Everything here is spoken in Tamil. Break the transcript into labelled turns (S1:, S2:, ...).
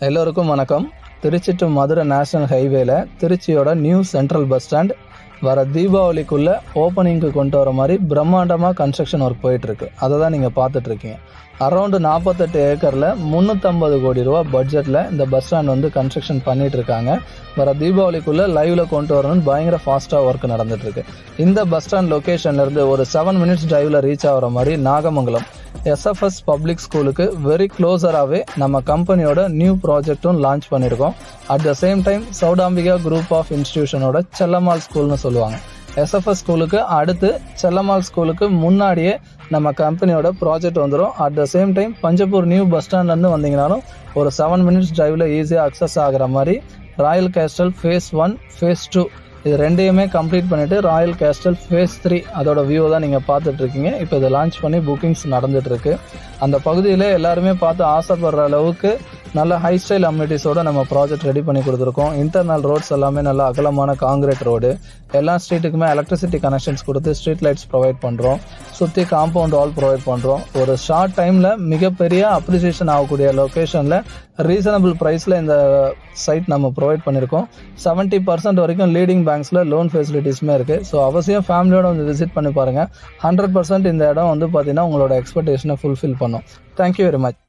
S1: எல்லோருக்கும் வணக்கம். திருச்சி டு மதுரை நேஷனல் ஹைவேல திருச்சியோட நியூ சென்ட்ரல் பஸ் ஸ்டாண்ட் வர தீபாவளிக்குள்ள ஓப்பனிங்க்கு கொண்டு வர மாதிரி பிரம்மாண்டமாக கன்ஸ்ட்ரக்ஷன் ஒர்க் போயிட்டு இருக்கு அதை தான் நீங்கள் பார்த்துட்டு இருக்கீங்க அரௌண்டு நாற்பத்தெட்டு ஏக்கரில் முந்நூற்றம்பது கோடி ரூபா பட்ஜெட்டில் இந்த பஸ் ஸ்டாண்ட் வந்து கன்ஸ்ட்ரக்ஷன் பண்ணிட்டு இருக்காங்க வர தீபாவளிக்குள்ள லைவ்ல கொண்டு வரணும்னு பயங்கர ஃபாஸ்ட்டாக ஒர்க் நடந்துட்டு இருக்கு இந்த பஸ் ஸ்டாண்ட் லொக்கேஷன்லேருந்து ஒரு செவன் மினிட்ஸ் டிரைவ்ல ரீச் ஆகிற மாதிரி நாகமங்கலம் எஸ்எஃப்எஸ் பப்ளிக் ஸ்கூலுக்கு வெரி க்ளோஸராகவே நம்ம கம்பெனியோட நியூ ப்ராஜெக்ட்டும் லான்ச் பண்ணியிருக்கோம் at the same time Chowdambika group of இன்ஸ்டிடியூஷனோட Chellammal ஸ்கூல்னு சொல்லுவாங்க. எஸ்எஃப்எஸ் ஸ்கூலுக்கு அடுத்து செல்லம்மாள் ஸ்கூலுக்கு முன்னாடியே நம்ம கம்பெனியோட ப்ராஜெக்ட் வந்துடும் at the same time Panjappur new bus ஸ்டாண்ட்லேருந்து வந்தீங்கனாலும் ஒரு செவன் மினிட்ஸ் டிரைவில் ஈஸியாக அக்சஸ் ஆகிற மாதிரி royal castle phase one phase two இது ரெண்டையுமே கம்ப்ளீட் பண்ணிட்டு ராயல் கேஸ்டல் ஃபேஸ் த்ரீ அதோட வியூ தான் நீங்கள் பார்த்துட்டு இருக்கீங்க இப்போ இதை லான்ச் பண்ணி புக்கிங்ஸ் நடந்துட்டு இருக்கு அந்த பகுதியில் எல்லாருமே பார்த்து ஆசைப்படுற அளவுக்கு நல்ல ஹை ஸ்டைல் அம்யூனிட்டிஸோட நம்ம ப்ராஜெக்ட் ரெடி பண்ணி கொடுத்துருக்கோம். இன்டர்னல் ரோட்ஸ் எல்லாமே நல்ல அகலமான காங்கிரீட் ரோடு எல்லா ஸ்ட்ரீட்டுக்குமே எலக்ட்ரிசிட்டி கனெக்ஷன்ஸ் கொடுத்து ஸ்ட்ரீட் லைட்ஸ் ப்ரொவைட் பண்ணுறோம் சுற்றி காம்பவுண்ட் ஆல் ப்ரொவைட் பண்ணுறோம் ஒரு ஷார்ட் டைமில் மிகப்பெரிய அப்ரிசியேஷன் ஆகக்கூடிய லொக்கேஷனில் ரீசனபிள் ப்ரைஸில் இந்த சைட் நம்ம ப்ரொவைட் பண்ணியிருக்கோம் செவன்ட்டி பர்சன்ட் வரைக்கும் லீடிங் பேங்க்ஸில் லோன் ஃபெசிலிட்டிஸுமே இருக்குது ஸோ அவசியம் ஃபேமிலியோட வந்து விசிட் பண்ணி பாருங்கள் ஹண்ட்ரட் பர்சன்ட் இந்த இடம் வந்து பார்த்தீங்கன்னா உங்களோட எக்ஸ்பெக்டேஷனை ஃபுல்ஃபில் பண்ணும். Thank you very much